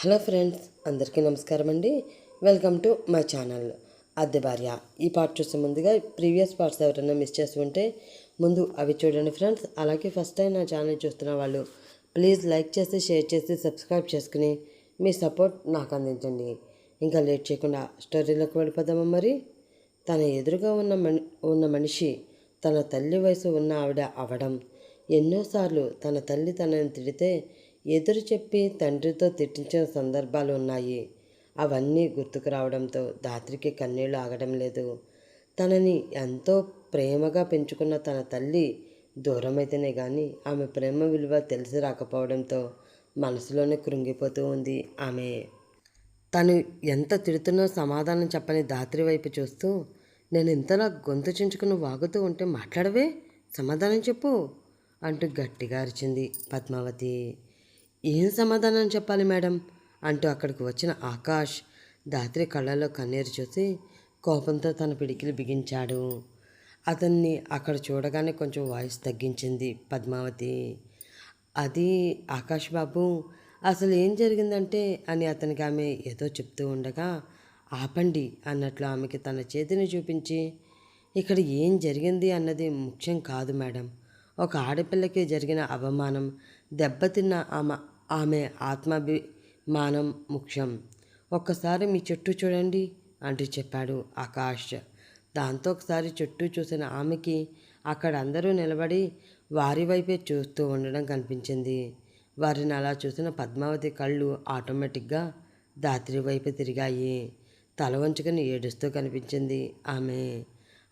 Hello friends అందరికీ నమస్కారం అండి వెల్కమ్ టు మై ఛానల్. అద్దె భార్య. ఈ పార్ట్ చూసే ముందుగా ప్రీవియస్ పార్ట్స్ ఎవరైనా మిస్ చేసి ఉంటే ముందు అవి చూడండి ఫ్రెండ్స్. అలాగే ఫస్ట్ టైం నా ఛానల్ చూస్తున్న వాళ్ళు ప్లీజ్ లైక్ చేసి షేర్ చేసి సబ్స్క్రైబ్ చేసుకుని మీ సపోర్ట్ నాకు అందించండి. ఇంకా లేట్ చేయకుండా స్టోరీలోకి వెళ్ళిపోదామా మరి? తన ఎదురుగా ఉన్న మని ఉన్న మనిషి తన తల్లి వయసు ఉన్న ఆవిడ అవడం ఎన్నోసార్లు తన తల్లి తనని తిడితే ఎదురు చెప్పి తండ్రితో తిట్టించిన సందర్భాలు ఉన్నాయి. అవన్నీ గుర్తుకు రావడంతో దాత్రికి కన్నీళ్ళు ఆగడం లేదు. తనని ఎంతో ప్రేమగా పెంచుకున్న తన తల్లి దూరమైతేనే కానీ ఆమె ప్రేమ విలువ తెలిసి రాకపోవడంతో మనసులోనే కృంగిపోతూ ఉంది ఆమె. తను ఎంత తిడుతున్నా సమాధానం చెప్పని దాత్రి వైపు చూస్తూ నేను ఇంతలా గొంతు చించుకుని వాగుతూ ఉంటే మాట్లాడవే? సమాధానం చెప్పు అంటూ గట్టిగా అరిచింది పద్మావతి. ఏం సమాధానం చెప్పాలి మేడం? అంటూ అక్కడికి వచ్చిన ఆకాష్ దాత్రి కళ్ళల్లో కన్నీరు చూసి కోపంతో తన పిడికిలు బిగించాడు. అతన్ని అక్కడ చూడగానే కొంచెం వాయిస్ తగ్గించింది పద్మావతి. అది ఆకాష్ బాబు అసలు ఏం జరిగిందంటే అని అతనికి ఆమె ఏదో చెప్తూ ఉండగా ఆపండి అన్నట్లు ఆమెకి తన చేతిని చూపించి ఇక్కడ ఏం జరిగింది అన్నది ముఖ్యం కాదు మేడం. ఒక ఆడపిల్లకి జరిగిన అవమానం దెబ్బతిన్న ఆమె ఆమె ఆత్మాభిమానం ముఖ్యం. ఒక్కసారి మీ చెట్టు చూడండి అంటూ చెప్పాడు ఆకాష్. దాంతో ఒకసారి చుట్టూ చూసిన ఆమెకి అక్కడ అందరూ నిలబడి వారి వైపే చూస్తూ ఉండడం కనిపించింది. వారిని అలా చూసిన పద్మావతి కళ్ళు ఆటోమేటిక్గా దాత్రి వైపు తిరిగాయి. తల వంచుకొని ఏడుస్తూ కనిపించింది ఆమె.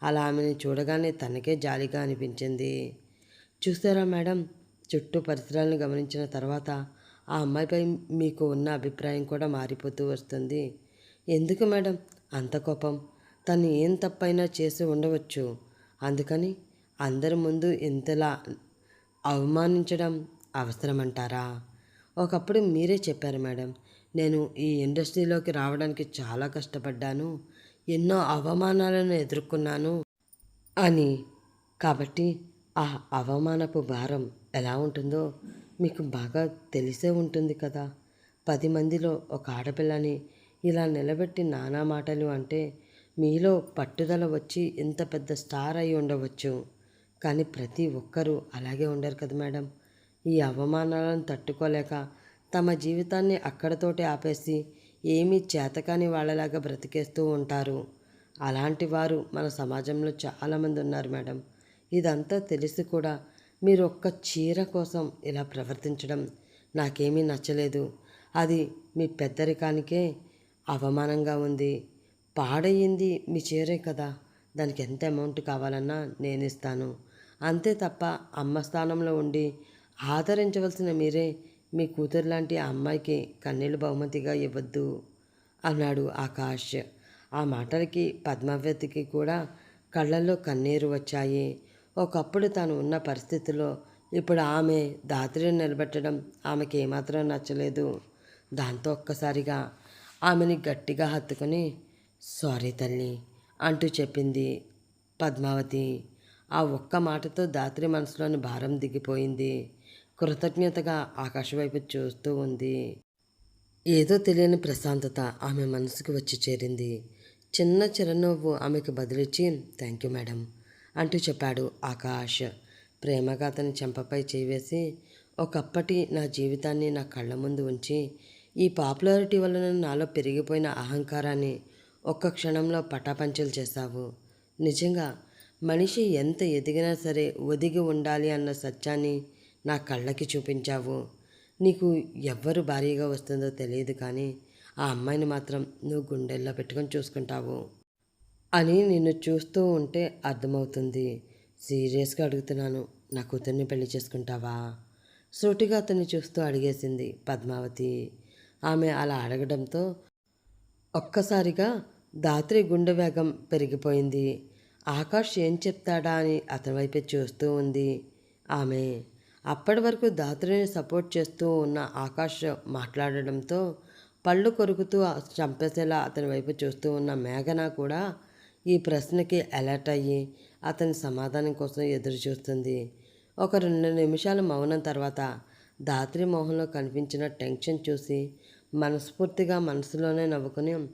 అలా ఆమెని చూడగానే తనకే జాలిగా అనిపించింది. చూసారా మేడం? చుట్టూ పరిసరాలను గమనించిన తర్వాత ఆ అమ్మాయిపై మీకు ఉన్న అభిప్రాయం కూడా మారిపోతూ వస్తుంది. ఎందుకు మేడం? అంత కోపం. తను ఏం తప్పైనా చేసి ఉండవచ్చు. అందుకని అందరి ముందు ఇంతలా అవమానించడం అవసరమంటారా? ఒకప్పుడు మీరే చెప్పారు మేడం నేను ఈ ఇండస్ట్రీలోకి రావడానికి చాలా కష్టపడ్డాను. ఎన్నో అవమానాలను ఎదుర్కొన్నాను అని. కాబట్టి ఆ అవమానపు భారం ఎలా ఉంటుందో మీకు బాగా తెలిసే ఉంటుంది కదా. పది మందిలో ఒక ఆడపిల్లని ఇలా నిలబెట్టి నానా మాటలు అంటే మీలో పట్టుదల వచ్చి ఇంత పెద్ద స్టార్ అయి ఉండవచ్చు. కానీ ప్రతి ఒక్కరూ అలాగే ఉండరు కదా మేడం. ఈ అవమానాలను తట్టుకోలేక తమ జీవితాన్ని అక్కడతోటి ఆపేసి ఏమీ చేతకాని వాళ్ళలాగా బ్రతికేస్తూ ఉంటారు. అలాంటి వారు మన సమాజంలో చాలామంది ఉన్నారు మేడం. ఇదంతా తెలిసి కూడా మీరు ఒక్క చీర కోసం ఇలా ప్రవర్తించడం నాకేమీ నచ్చలేదు. అది మీ పెద్దరికానికే అవమానంగా ఉంది. పాడయ్యింది మీ చీరే కదా. దానికి ఎంత అమౌంట్ కావాలన్నా నేను ఇస్తాను అంతే తప్ప అమ్మ స్థానంలో ఉండి ఆదరించవలసిన మీరే మీ కూతురు లాంటి అమ్మాయికి కన్నీళ్ళు బహుమతిగా ఇవ్వద్దు అన్నాడు ఆకాష్. ఆ మాటలకి పద్మావతికి కూడా కళ్ళల్లో కన్నీరు వచ్చాయి. ఒకప్పుడు తాను ఉన్న పరిస్థితిలో ఇప్పుడు ఆమె దాత్రిని నిలబెట్టడం ఆమెకి ఏమాత్రం నచ్చలేదు. దాంతో ఒక్కసారిగా ఆమెని గట్టిగా హత్తుకొని సారీ తల్లి అంటూ చెప్పింది పద్మావతి. ఆ ఒక్క మాటతో దాత్రి మనసులోని భారం దిగిపోయింది. కృతజ్ఞతగా ఆకాశం వైపు చూస్తూ ఉంది. ఏదో తెలియని ప్రశాంతత ఆమె మనసుకు వచ్చి చేరింది. చిన్న చిరునవ్వు ఆమెకు బదిలిచ్చి థ్యాంక్ యూ మేడం. అంటూ చెప్పాడు ఆకాష్. ప్రేమగా అతని చెంపపై చేవేసి ఒకప్పటి నా జీవితాన్ని నా కళ్ళ ముందు ఉంచి ఈ పాపులారిటీ వలన నాలో పెరిగిపోయిన అహంకారాన్ని ఒక్క క్షణంలో పటాపంచలు చేశావు. నిజంగా మనిషి ఎంత ఎదిగినా సరే ఒదిగి ఉండాలి అన్న సత్యాన్ని నా కళ్ళకి చూపించావు. నీకు ఎవ్వరు భారీగా వస్తుందో తెలియదు కానీ ఆ అమ్మాయిని మాత్రం నువ్వు గుండెల్లో పెట్టుకొని చూసుకుంటావు. అని నిన్ను చూస్తూ ఉంటే అర్థమవుతుంది. సీరియస్గా అడుగుతున్నాను నా కూతుర్ని పెళ్ళి చేసుకుంటావా? సూటిగా అతన్ని చూస్తూ అడిగేసింది పద్మావతి. ఆమె అలా అడగడంతో ఒక్కసారిగా దాత్రి గుండె వేగం పెరిగిపోయింది. ఆకాష్ ఏం చెప్తాడా అని అతని వైపే చూస్తూ ఉంది ఆమె. అప్పటి వరకు దాత్రిని సపోర్ట్ చేస్తూ ఉన్న ఆకాష్ మాట్లాడడంతో పళ్ళు కొరుకుతూ చంపేసేలా అతని వైపు చూస్తూ ఉన్న మేఘన కూడా ఈ ప్రశ్నకి అలర్ట్ అయ్యి అతని సమాధానం కోసం ఎదురు చూస్తుంది. ఒక రెండు నిమిషాలు మౌనం తర్వాత దాత్రి మొహంలో కనిపించిన టెన్షన్ చూసి మనస్ఫూర్తిగా మనసులోనే నవ్వుకుని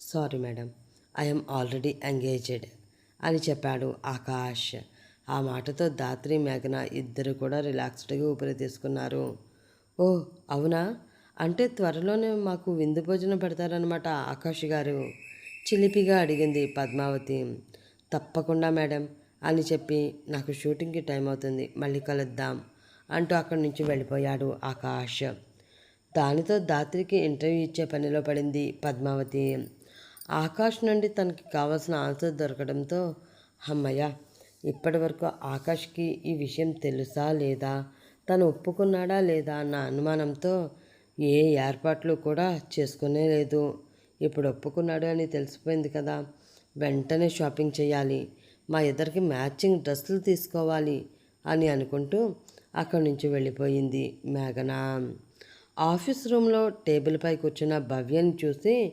sorry madam I'm already engaged అని చెప్పాడు ఆకాష్. ఆ మాటతో దాత్రి మేఘన ఇద్దరు కూడా రిలాక్స్డ్గా ఊపిరి తీసుకున్నారు. ఓ అవునా? అంటే త్వరలోనే మాకు విందు భోజనం పెడతారనమాట ఆకాష్ గారు. చిలిపిగా అడిగింది పద్మావతి. తప్పకుండా మేడం. అని చెప్పి నాకు షూటింగ్కి టైం అవుతుంది. మళ్ళీ కలుద్దాం అంటూ అక్కడి నుంచి వెళ్ళిపోయాడు ఆకాష్. దానితో దాత్రికి ఇంటర్వ్యూ ఇచ్చే పనిలో పడింది పద్మావతి. ఆకాష్ నుండి తనకి కావాల్సిన ఆన్సర్ దొరకడంతో అమ్మయ్య ఇప్పటి వరకు ఆకాష్కి ఈ విషయం తెలుసా లేదా? తను ఒప్పుకున్నాడా లేదా అన్న అనుమానంతో ఏ ఏర్పాట్లు కూడా చేసుకునే లేదు. ఇప్పుడు ఒప్పుకున్నాడు అని తెలిసిపోయింది కదా. వెంటనే షాపింగ్ చేయాలి. మా ఇద్దరికి మ్యాచింగ్ డ్రెస్సులు తీసుకోవాలి అని అనుకుంటూ అక్కడి నుంచి వెళ్ళిపోయింది మేఘన. ఆఫీస్ రూమ్లో టేబుల్పై కూర్చున్న భవ్యని చూసి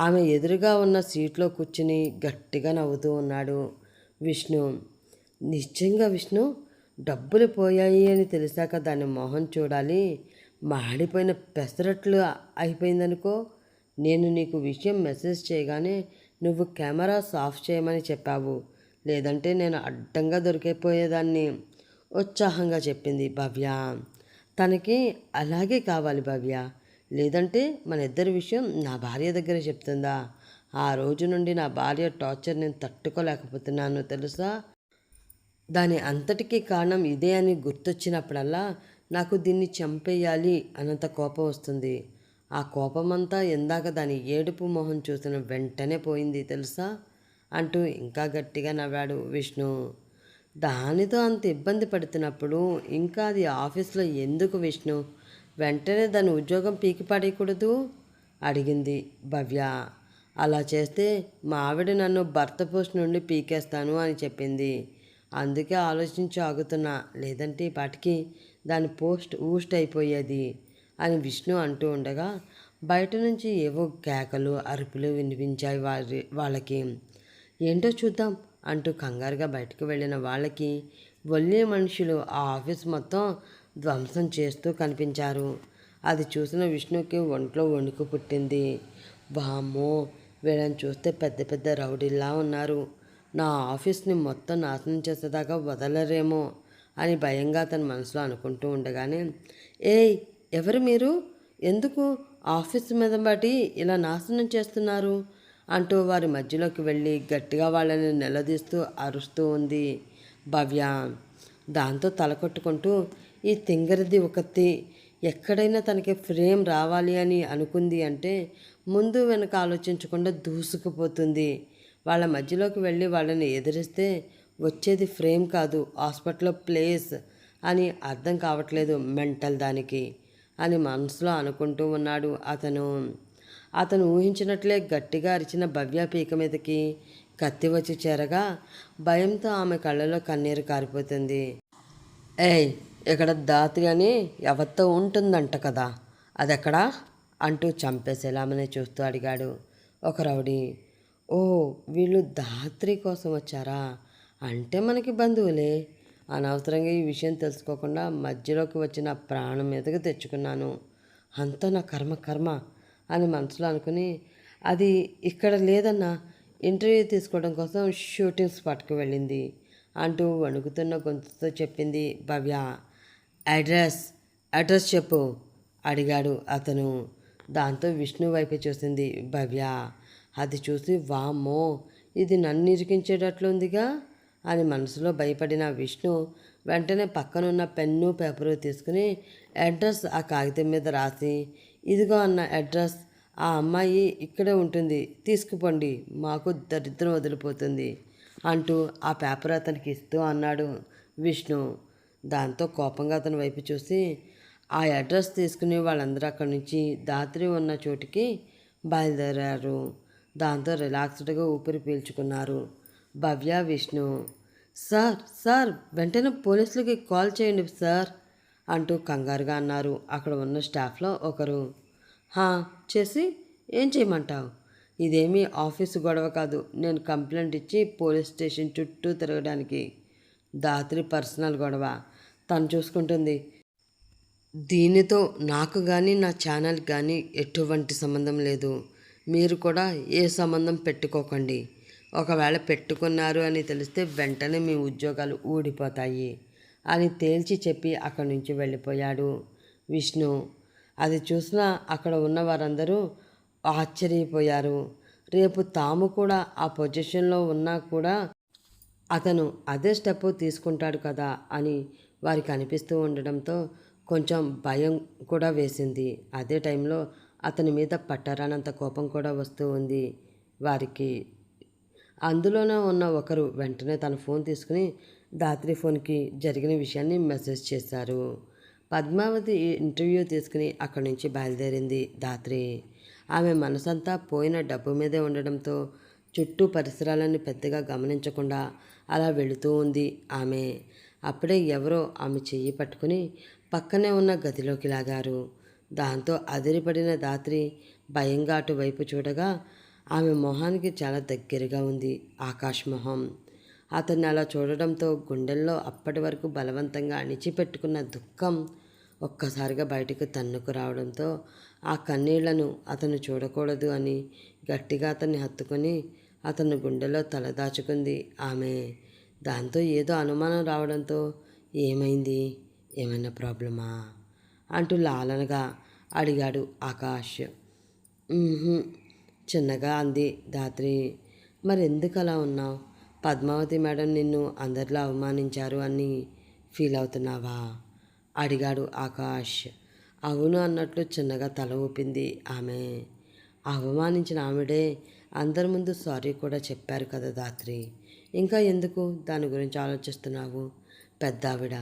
ఆమె ఎదురుగా ఉన్న సీట్లో కూర్చుని గట్టిగా నవ్వుతూ ఉన్నాడు. విష్ణు నిజంగా విష్ణు డబ్బులు పోయాయి అని తెలిసాక దాని మొహం చూడాలి. మాడిపోయిన పెసరట్లు అయిపోయిందనుకో నేను నీకు విషయం మెసేజ్ చేయగానే నువ్వు కెమెరాస్ ఆఫ్ చేయమని చెప్పావు. లేదంటే నేను అడ్డంగా దొరికిపోయేదాన్ని. ఉత్సాహంగా చెప్పింది భవ్య. తనకి అలాగే కావాలి భవ్య. లేదంటే మన ఇద్దరి విషయం నా భార్య దగ్గర చెప్తుందా? ఆ రోజు నుండి నా భార్య టార్చర్ నేను తట్టుకోలేకపోతున్నాను తెలుసా? దాని అంతటికీ కారణం ఇదే అని గుర్తొచ్చినప్పుడల్లా నాకు దీన్ని చంపేయాలి అన్నంత కోపం వస్తుంది. ఆ కోపమంతా ఇందాక దాని ఏడుపు మొహం చూసిన వెంటనే పోయింది తెలుసా? అంటూ ఇంకా గట్టిగా నవ్వాడు విష్ణు. దానితో అంత ఇబ్బంది పడుతున్నప్పుడు ఇంకా అది ఆఫీస్లో ఎందుకు విష్ణు? వెంటనే దాని ఉద్యోగం పీకి పడేయకూడదు అడిగింది భవ్య. అలా చేస్తే మా ఆవిడ నన్ను భర్త పోస్ట్ నుండి పీకేస్తాను అని చెప్పింది. అందుకే ఆలోచించి ఆగుతున్నా. లేదంటే ఈ పాటికి దాని పోస్ట్ ఊస్ట్ అయిపోయేది. అని విష్ణు అంటూ ఉండగా బయట నుంచి ఏవో కేకలు అరుపులు వినిపించాయి వారి వాళ్ళకి. ఏంటో చూద్దాం అంటూ కంగారుగా బయటకు వెళ్ళిన వాళ్ళకి ఒళ్ళే మనుషులు ఆ ఆఫీస్ మొత్తం ధ్వంసం చేస్తూ కనిపించారు. అది చూసిన విష్ణుకి ఒంట్లో వణుకు పుట్టింది. వామ్మో వీళ్ళని చూస్తే పెద్ద పెద్ద రౌడీలా ఉన్నారు. నా ఆఫీస్ని మొత్తం నాశనం చేసేదాకా వదలరేమో అని భయంగా తన మనసులో అనుకుంటూ ఉండగానే ఏయ్ ఎవరు మీరు? ఎందుకు ఆఫీస్ మీద బట్టి ఇలా నాశనం చేస్తున్నారు? అంటూ వారి మధ్యలోకి వెళ్ళి గట్టిగా వాళ్ళని నిలదీస్తూ అరుస్తూ ఉంది భవ్య. దాంతో తలకొట్టుకుంటూ ఈ తింగరిది ఒకతి ఎక్కడైనా తనకి ఫ్రేమ్ రావాలి అని అనుకుంది అంటే ముందు వెనక ఆలోచించకుండా దూసుకుపోతుంది. వాళ్ళ మధ్యలోకి వెళ్ళి వాళ్ళని ఎదిరిస్తే వచ్చేది ఫ్రేమ్ కాదు హాస్పిటల్లో ప్లేస్ అని అర్థం కావట్లేదు మెంటల్ దానికి. అని మనసులో అనుకుంటూ ఉన్నాడు అతను. అతను ఊహించినట్లే గట్టిగా అరిచిన భవ్య పీక మీదకి కత్తి వచ్చి చేరగా భయంతో ఆమె కళ్ళలో కన్నీరు కారిపోతుంది. ఏయ్ ఇక్కడ దాత్రి అని ఎవరితో ఉంటుందంట కదా అదెక్కడా? అంటూ చంపేసేలామని చూస్తూ అడిగాడు ఒక రౌడీ. ఓ వీళ్ళు దాత్రి కోసం వచ్చారా? అంటే మనకి బంధువులే. అనవసరంగా ఈ విషయం తెలుసుకోకుండా మధ్యలోకి వచ్చిన ప్రాణం మీదకి తెచ్చుకున్నాను. అంతా నా కర్మ కర్మ అని మనసులో అనుకుని అది ఇక్కడ లేదన్నా ఇంటర్వ్యూ తీసుకోవడం కోసం షూటింగ్ స్పాట్కి వెళ్ళింది అంటూ వణుకుతున్న గొంతుతో చెప్పింది భవ్య. అడ్రస్ అడ్రస్ చెప్పు అడిగాడు అతను. దాంతో విష్ణు వైపు చూసింది భవ్య. అది చూసి వామ్మో ఇది నన్ను ఇరికించేటట్లుందిగా? అని మనసులో భయపడిన విష్ణు వెంటనే పక్కనున్న పెన్ను పేపరు తీసుకుని అడ్రస్ ఆ కాగితం మీద రాసి ఇదిగో అన్న అడ్రస్ ఆ అమ్మాయి ఇక్కడే ఉంటుంది తీసుకుపోండి మాకు దరిద్రం వదిలిపోతుంది అంటూ ఆ పేపర్ అతనికి ఇస్తూ అన్నాడు విష్ణు. దాంతో కోపంగా అతని వైపు చూసి ఆ అడ్రస్ తీసుకుని వాళ్ళందరూ అక్కడి నుంచి దాత్రి ఉన్న చోటికి బయలుదేరారు. దాంతో రిలాక్స్డ్గా ఊపిరి పీల్చుకున్నారు. భవ్య విష్ణు. సార్ సార్ వెంటనే పోలీసులకి కాల్ చేయండి సార్ అంటూ కంగారుగా అన్నారు. అక్కడ ఉన్న స్టాఫ్లో ఒకరు. హా చేసి ఏం చేయమంటావు? ఇదేమీ ఆఫీసు గొడవ కాదు. నేను కంప్లైంట్ ఇచ్చి పోలీస్ స్టేషన్ చుట్టూ తిరగడానికి. దాత్రి పర్సనల్ గొడవ. తను చూసుకుంటుంది. దీనితో నాకు కానీ నా ఛానల్ కానీ ఎటువంటి సంబంధం లేదు. మీరు కూడా ఏ సంబంధం పెట్టుకోకండి. ఒకవేళ పెట్టుకున్నారు అని తెలిస్తే వెంటనే మీ ఉద్యోగాలు ఊడిపోతాయి అని తేల్చి చెప్పి అక్కడి నుంచి వెళ్ళిపోయాడు విష్ణు. అది చూసిన అక్కడ ఉన్న వారందరూ ఆశ్చర్యపోయారు. రేపు తాము కూడా ఆ పొజిషన్లో ఉన్నా కూడా అతను అదే స్టెప్ తీసుకుంటాడు కదా అని వారికి అనిపిస్తూ ఉండడంతో కొంచెం భయం కూడా వేసింది. అదే టైంలో అతని మీద పట్టరానంత కోపం కూడా వస్తూ ఉంది వారికి. అందులోనే ఉన్న ఒకరు వెంటనే తన ఫోన్ తీసుకుని దాత్రి ఫోన్కి జరిగిన విషయాన్ని మెసేజ్ చేశారు. పద్మావతి ఇంటర్వ్యూ తీసుకుని అక్కడి నుంచి బయలుదేరింది దాత్రి. ఆమె మనసంతా పోయిన డబ్బు మీదే ఉండడంతో చుట్టూ పరిసరాలను పెద్దగా గమనించకుండా అలా వెళుతూ ఉంది ఆమె. అప్పుడే ఎవరో ఆమె చెయ్యి పట్టుకుని పక్కనే ఉన్న గదిలోకి లాగారు. దాంతో అదిరిపడిన దాత్రి భయంగా అటువైపు చూడగా ఆమె మొహానికి చాలా దగ్గరగా ఉంది ఆకాష్ మొహం అతన్ని అలా చూడడంతో గుండెల్లో అప్పటి వరకు బలవంతంగా అణిచిపెట్టుకున్న దుఃఖం ఒక్కసారిగా బయటకు తన్నుకు రావడంతో ఆ కన్నీళ్ళను అతను చూడకూడదు అని గట్టిగా అతన్ని హత్తుకొని అతను గుండెలో తలదాచుకుంది ఆమె దాంతో ఏదో అనుమానం రావడంతో ఏమైంది? ఏమైనా ప్రాబ్లమా? అంటూ లాలనగా అడిగాడు ఆకాష్. చిన్నగా అంది ధాత్రి. మరెందుకు అలా ఉన్నావు పద్మావతి మేడం నిన్ను అందరిలో అవమానించారు అని ఫీల్ అవుతున్నావా అడిగాడు ఆకాష్. అవును అన్నట్లు చిన్నగా తల ఊపింది ఆమె. అవమానించిన ఆమెడే అందరి ముందు సారీ కూడా చెప్పారు కదా దాత్రి ఇంకా ఎందుకు దాని గురించి ఆలోచిస్తున్నావు? పెద్ద ఆవిడ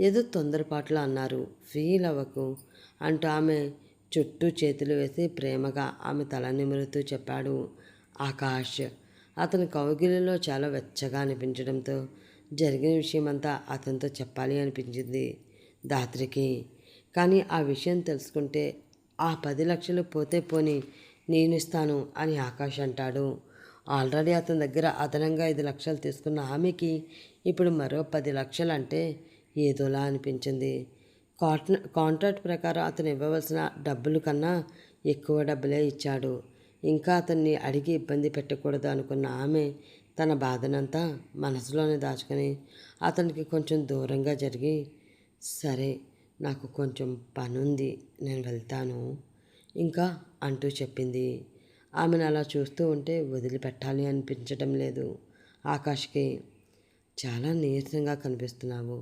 ఏదో తొందరపాట్లు అన్నారు. ఫీల్ అవ్వకు అంటూ ఆమె చుట్టూ చేతులు వేసి ప్రేమగా ఆమె తల నిమురుతూ చెప్పాడు ఆకాష్. అతని కౌగిలిలో చాలా వెచ్చగా అనిపించడంతో జరిగిన విషయమంతా అతనితో చెప్పాలి అనిపించింది దాత్రికి కానీ ఆ విషయం తెలుసుకుంటే ఆ పది లక్షలు పోతే పోని నేను ఇస్తాను అని ఆకాష్ అంటాడు. ఆల్రెడీ అతని దగ్గర అదనంగా ఐదు లక్షలు తీసుకున్న ఆమెకి ఇప్పుడు మరో పది లక్షలు అంటే ఏదోలా అనిపించింది. కాట్న కాంట్రాక్ట్ ప్రకారం అతను ఇవ్వవలసిన డబ్బుల కన్నా ఎక్కువ డబ్బులే ఇచ్చాడు. ఇంకా అతన్ని అడిగి ఇబ్బంది పెట్టకూడదు అనుకున్న ఆమె తన బాధనంతా మనసులోనే దాచుకొని అతనికి కొంచెం దూరంగా జరిగి సరే నాకు కొంచెం పనుంది నేను వెళ్తాను ఇంకా అంటూ చెప్పింది. ఆమెను అలా చూస్తూ ఉంటే వదిలిపెట్టాలి అనిపించడం లేదు. ఆకాష్కి చాలా నీరసంగా కనిపిస్తున్నావు.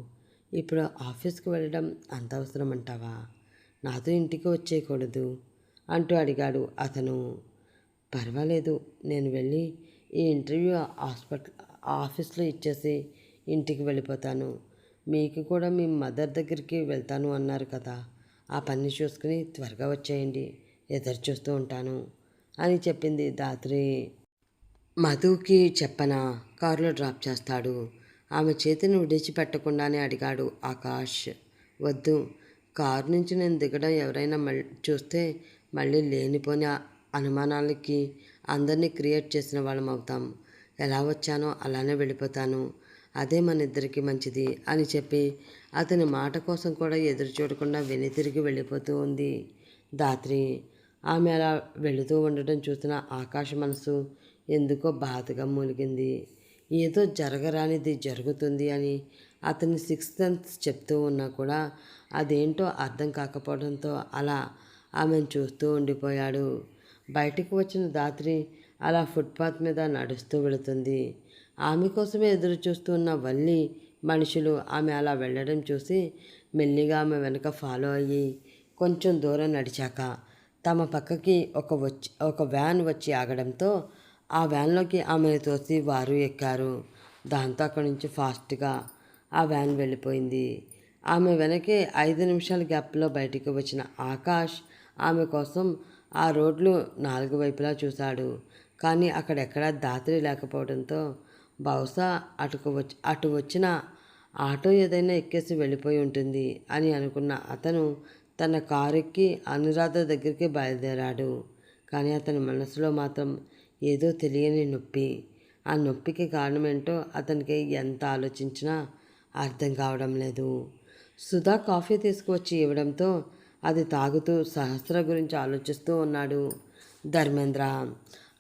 ఇప్పుడు ఆఫీస్కి వెళ్ళడం అంత అవసరం అంటావా నాతో ఇంటికి వచ్చేయకూడదు అంటూ అడిగాడు అతను. పర్వాలేదు నేను వెళ్ళి ఈ ఇంటర్వ్యూ హాస్పిటల్ ఆఫీస్లో ఇచ్చేసి ఇంటికి వెళ్ళిపోతాను. మీకు కూడా మీ మదర్ దగ్గరికి వెళ్తాను అన్నారు కదా. ఆ పని చూసుకుని త్వరగా వచ్చేయండి ఎదురు చూస్తూ ఉంటాను అని చెప్పింది దాత్రి. మధుకి చెప్పన? కారులో డ్రాప్ చేస్తాడు. ఆమె చేతిని విడిచిపెట్టకుండానే అడిగాడు ఆకాష్. వద్దు కారు నుంచి నేను దిగడం ఎవరైనా మళ్ళీ చూస్తే మళ్ళీ లేనిపోని అనుమానాలకి అందరినీ క్రియేట్ చేసిన వాళ్ళం అవుతాం. ఎలా వచ్చానో అలానే వెళ్ళిపోతాను. అదే మన ఇద్దరికి మంచిది అని చెప్పి అతని మాట కోసం కూడా ఎదురు చూడకుండా వెనుతిరిగి వెళ్ళిపోతూ ఉంది. దాత్రి ఆమె అలా వెళుతూ ఉండటం చూసిన ఆకాశ మనసు ఎందుకో బాధగా మూలిగింది. ఏదో జరగరానిది జరుగుతుంది అని అతని సిక్స్త్ సెన్స్ చెప్తూ ఉన్నా కూడా అదేంటో అర్థం కాకపోవడంతో అలా ఆమెను చూస్తూ ఉండిపోయాడు. బయటికి వచ్చిన దాత్రి అలా ఫుట్పాత్ మీద నడుస్తూ వెళుతుంది. ఆమె కోసమే ఎదురు చూస్తున్న వల్లి మనుషులు ఆమె అలా వెళ్ళడం చూసి మెల్లిగా ఆమె వెనక ఫాలో అయ్యి కొంచెం దూరం నడిచాక తమ పక్కకి ఒక వచ్చి ఒక వ్యాన్ వచ్చి ఆగడంతో ఆ వ్యాన్లోకి ఆమెను తోసి వారు ఎక్కారు. దాంతో అక్కడి నుంచి ఫాస్ట్గా ఆ వ్యాన్ వెళ్ళిపోయింది. ఆమె వెనకే ఐదు నిమిషాల గ్యాప్లో బయటికి వచ్చిన ఆకాష్ ఆమె కోసం ఆ రోడ్లు నాలుగు వైపులా చూశాడు. కానీ అక్కడెక్కడా దాత్రి లేకపోవడంతో బహుశా అటుకు వచ్చి అటు వచ్చిన ఆటో ఏదైనా ఎక్కేసి వెళ్ళిపోయి ఉంటుంది అని అనుకున్న అతను తన కారు ఎక్కి అనురాధ దగ్గరికి బయలుదేరాడు. కానీ అతని మనసులో మాత్రం ఏదో తెలియని నొప్పి. ఆ నొప్పికి కారణమేంటో అతనికి ఎంత ఆలోచించినా అర్థం కావడం లేదు. సుధా కాఫీ తీసుకువచ్చి ఇవ్వడంతో అది తాగుతూ సహస్ర గురించి ఆలోచిస్తూ ఉన్నాడు ధర్మేంద్ర.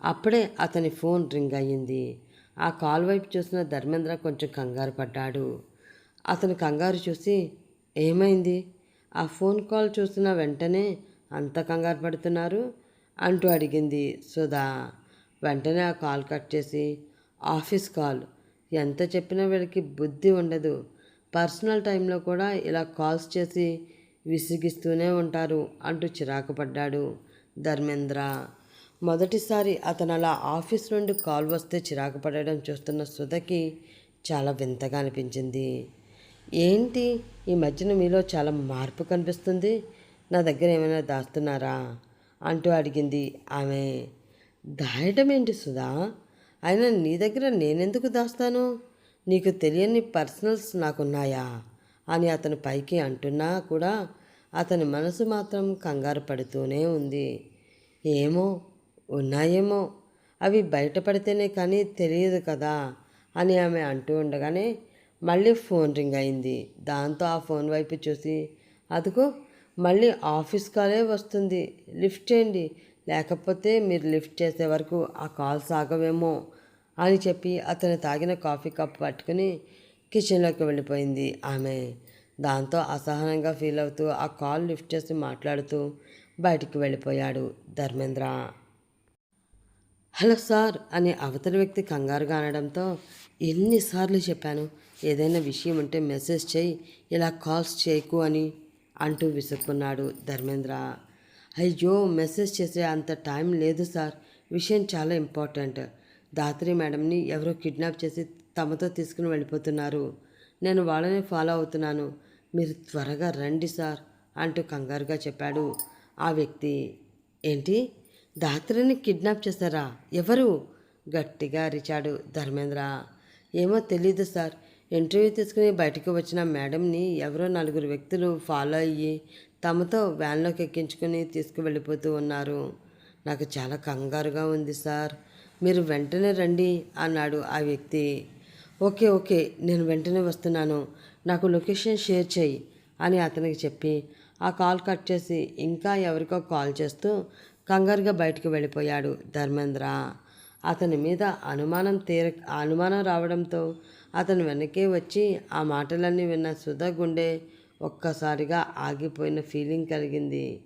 అప్పుడే అతని ఫోన్ రింగ్ అయ్యింది. ఆ కాల్ వైపు చూసిన ధర్మేంద్ర కొంచెం కంగారు పడ్డాడు. అతను కంగారు చూసి ఏమైంది? ఆ ఫోన్ కాల్ చూసిన వెంటనే అంత కంగారు పడుతున్నారు? అంటూ అడిగింది సుధా. వెంటనే ఆ కాల్ కట్ చేసి ఆఫీస్ కాల్. ఎంత చెప్పినా వీళ్ళకి బుద్ధి ఉండదు. పర్సనల్ టైంలో కూడా ఇలా కాల్స్ చేసి విసిగిస్తూనే ఉంటారు అంటూ చిరాకు పడ్డాడు ధర్మేంద్ర. మొదటిసారి అతను అలా ఆఫీస్ నుండి కాల్ వస్తే చిరాకు పడడం చూస్తున్న సుధకి చాలా వింతగా అనిపించింది. ఏంటి? ఈ మధ్యన మీలో చాలా మార్పు కనిపిస్తుంది? నా దగ్గర ఏమైనా దాస్తున్నారా? అంటూ అడిగింది ఆమె. దాయటం ఏంటి సుధా? అయినా నీ దగ్గర నేనెందుకు దాస్తాను? నీకు తెలియని పర్సనల్స్ నాకున్నాయా? అని అతను పైకి అంటున్నా కూడా అతని మనసు మాత్రం కంగారు పడుతూనే ఉంది. ఏమో ఉన్నాయేమో అవి బయటపడితేనే కానీ తెలియదు కదా అని ఆమె అంటూ ఉండగానే మళ్ళీ ఫోన్ రింగ్ అయింది. దాంతో ఆ ఫోన్ వైపు చూసి అదిగో మళ్ళీ ఆఫీస్ కాలే వస్తుంది. లిఫ్ట్ చేయండి లేకపోతే మీరు లిఫ్ట్ చేసే వరకు ఆ కాల్ సాగవేమో అని చెప్పి అతను తాగిన కాఫీ కప్ పట్టుకుని కిచెన్లోకి వెళ్ళిపోయింది ఆమె. దాంతో అసహనంగా ఫీల్ అవుతూ ఆ కాల్ లిఫ్ట్ చేసి మాట్లాడుతూ బయటికి వెళ్ళిపోయాడు ధర్మేంద్ర. హలో సార్ అని అవతలి వ్యక్తి కంగారుగా అనడంతో ఎన్నిసార్లు చెప్పాను ఏదైనా విషయం ఉంటే మెసేజ్ చేయి ఇలా కాల్స్ చేయకు అని అంటూ విసుక్కున్నాడు ధర్మేంద్ర. అయ్యో మెసేజ్ చేసే అంత టైం లేదు సార్. విషయం చాలా ఇంపార్టెంట్. దాత్రి మేడంని ఎవరో కిడ్నాప్ చేసి తమతో తీసుకుని వెళ్ళిపోతున్నారు. నేను వాళ్ళని ఫాలో అవుతున్నాను. మీరు త్వరగా రండి సార్ అంటూ కంగారుగా చెప్పాడు ఆ వ్యక్తి. ఏంటి? దాత్రిని కిడ్నాప్ చేశారా? ఎవరు? గట్టిగా అరిచాడు ధర్మేంద్ర. ఏమో తెలియదు సార్. ఇంటర్వ్యూ తీసుకుని బయటకు వచ్చిన మేడంని ఎవరో నలుగురు వ్యక్తులు ఫాలో అయ్యి తమతో వ్యాన్లోకి ఎక్కించుకుని తీసుకువెళ్ళిపోతూ ఉన్నారు. నాకు చాలా కంగారుగా ఉంది సార్. మీరు వెంటనే రండి అన్నాడు ఆ వ్యక్తి. ఓకే ఓకే నేను వెంటనే వస్తున్నాను. నాకు లొకేషన్ షేర్ చేయి అని అతనికి చెప్పి ఆ కాల్ కట్ చేసి ఇంకా ఎవరికో కాల్ చేస్తూ కంగారుగా బయటకు వెళ్ళిపోయాడు ధర్మేంద్ర. అతని మీద అనుమానం తీర అనుమానం రావడంతో అతను వెనకే వచ్చి ఆ మాటలన్నీ విన్న సుధా గుండె ఒక్కసారిగా ఆగిపోయిన ఫీలింగ్ కలిగింది.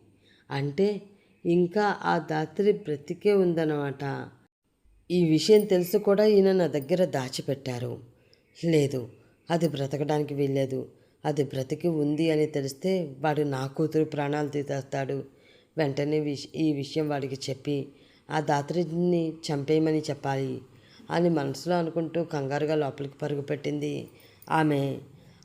అంటే ఇంకా ఆ దాత్రి బ్రతికే ఉందన్నమాట. ఈ విషయం తెలుసు కూడా ఈయన నా దగ్గర దాచిపెట్టారు. లేదు అది బ్రతకడానికి వీల్లేదు. అది బ్రతికి ఉంది అని తెలిస్తే వాడు నా కూతురు ప్రాణాలు తీసేస్తాడు. వెంటనే విష ఈ విషయం వాడికి చెప్పి ఆ దాత్రిని చంపేయమని చెప్పాలి అని మనసులో అనుకుంటూ కంగారుగా లోపలికి పరుగుపెట్టింది ఆమె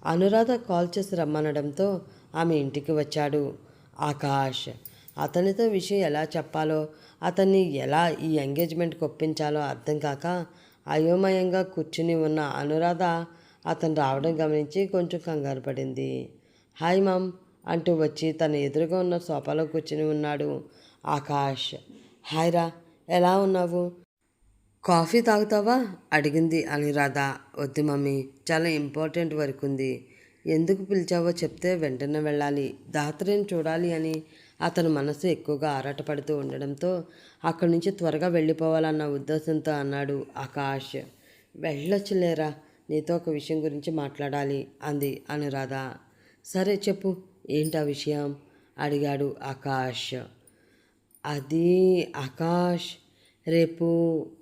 అనురాధ కాల్ చేసి రమ్మనడంతో ఆమె ఇంటికి వచ్చాడు. ఆకాష్ అతనితో విషయం ఎలా చెప్పాలో అతన్ని ఎలా ఈ ఎంగేజ్మెంట్కి ఒప్పించాలో అర్థం కాక అయోమయంగా కూర్చుని ఉన్న అనురాధ అతను రావడం గమనించి కొంచెం కంగారు పడింది. హాయ్ మామ్ అంటూ వచ్చి తన ఎదురుగా ఉన్న సోఫాలో కూర్చుని ఉన్నాడు. ఆకాష్ హాయ్ రా ఎలా ఉన్నావు? కాఫీ తాగుతావా? అడిగింది అనురాధ. వద్దు మమ్మీ చాలా ఇంపార్టెంట్ వర్క్ ఉంది. ఎందుకు పిలిచావో చెప్తే వెంటనే వెళ్ళాలి. దాత్రిని చూడాలి అని అతని మనసు ఎక్కువగా ఆరాటపడుతూ ఉండడంతో అక్కడి నుంచి త్వరగా వెళ్ళిపోవాలన్న ఉద్దేశంతో అన్నాడు ఆకాష్. వెళ్ళొచ్చులేరా నీతో ఒక విషయం గురించి మాట్లాడాలి అంది అనురాధ. సరే చెప్పు ఏంటా విషయం? అడిగాడు ఆకాష్. అది ఆకాష్ రేపు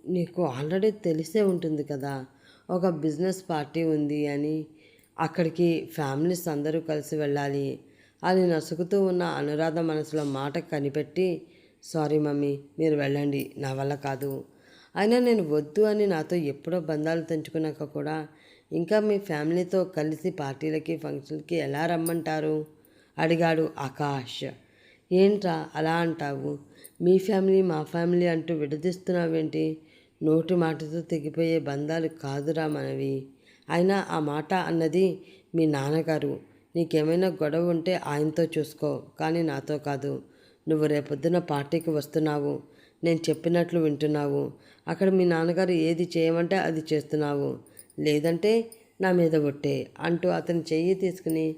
నీకు ఆల్రెడీ తెలిసే ఉంటుంది కదా ఒక బిజినెస్ పార్టీ ఉంది అని. అక్కడికి ఫ్యామిలీస్ అందరూ కలిసి వెళ్ళాలి అని నసుకుతూ ఉన్న అనురాధ మనసులో మాట కనిపెట్టి సారీ మమ్మీ మీరు వెళ్ళండి నా వల్ల కాదు. అయినా నేను వద్దు అని నాతో ఎప్పుడో బంధాలు తెంచుకున్నాక కూడా ఇంకా మీ ఫ్యామిలీతో కలిసి పార్టీలకి ఫంక్షన్కి ఎలా రమ్మంటారు? అడిగాడు ఆకాష్. ఏంట్రా అలా అంటావు? మీ ఫ్యామిలీ మా ఫ్యామిలీ అంటూ విడదీస్తున్నావేంటి? నోటి మాటతో తెగిపోయే బంధాలు కాదురా మనవి. అయినా ఆ మాట అన్నది మీ నాన్నగారు. నీకేమైనా గొడవ ఉంటే ఆయనతో చూసుకో కానీ నాతో కాదు. నువ్వు రేపొద్దున పార్టీకి వస్తున్నావు. నేను చెప్పినట్లు వింటున్నావు. అక్కడ మీ నాన్నగారు ఏది చేయమంటే అది చేస్తున్నావు. లేదంటే నా మీద ఒట్టే అంటూ అతని చెయ్యి తీసుకుని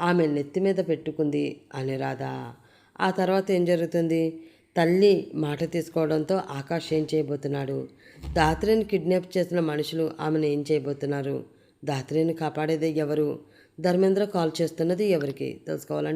ఆమె నెత్తి మీద పెట్టుకుంది అనురాధ. ఆ తర్వాత ఏం జరుగుతుంది? తల్లి మాట తీసుకోవడంతో ఆకాష్ ఏం చేయబోతున్నాడు? దాత్రిని కిడ్నాప్ చేసిన మనుషులు ఆమెను ఏం చేయబోతున్నారు? దాత్రిని కాపాడేది ఎవరు? ధర్మేంద్ర కాల్ చేస్తున్నది ఎవరికి? తెలుసుకోవాలంటే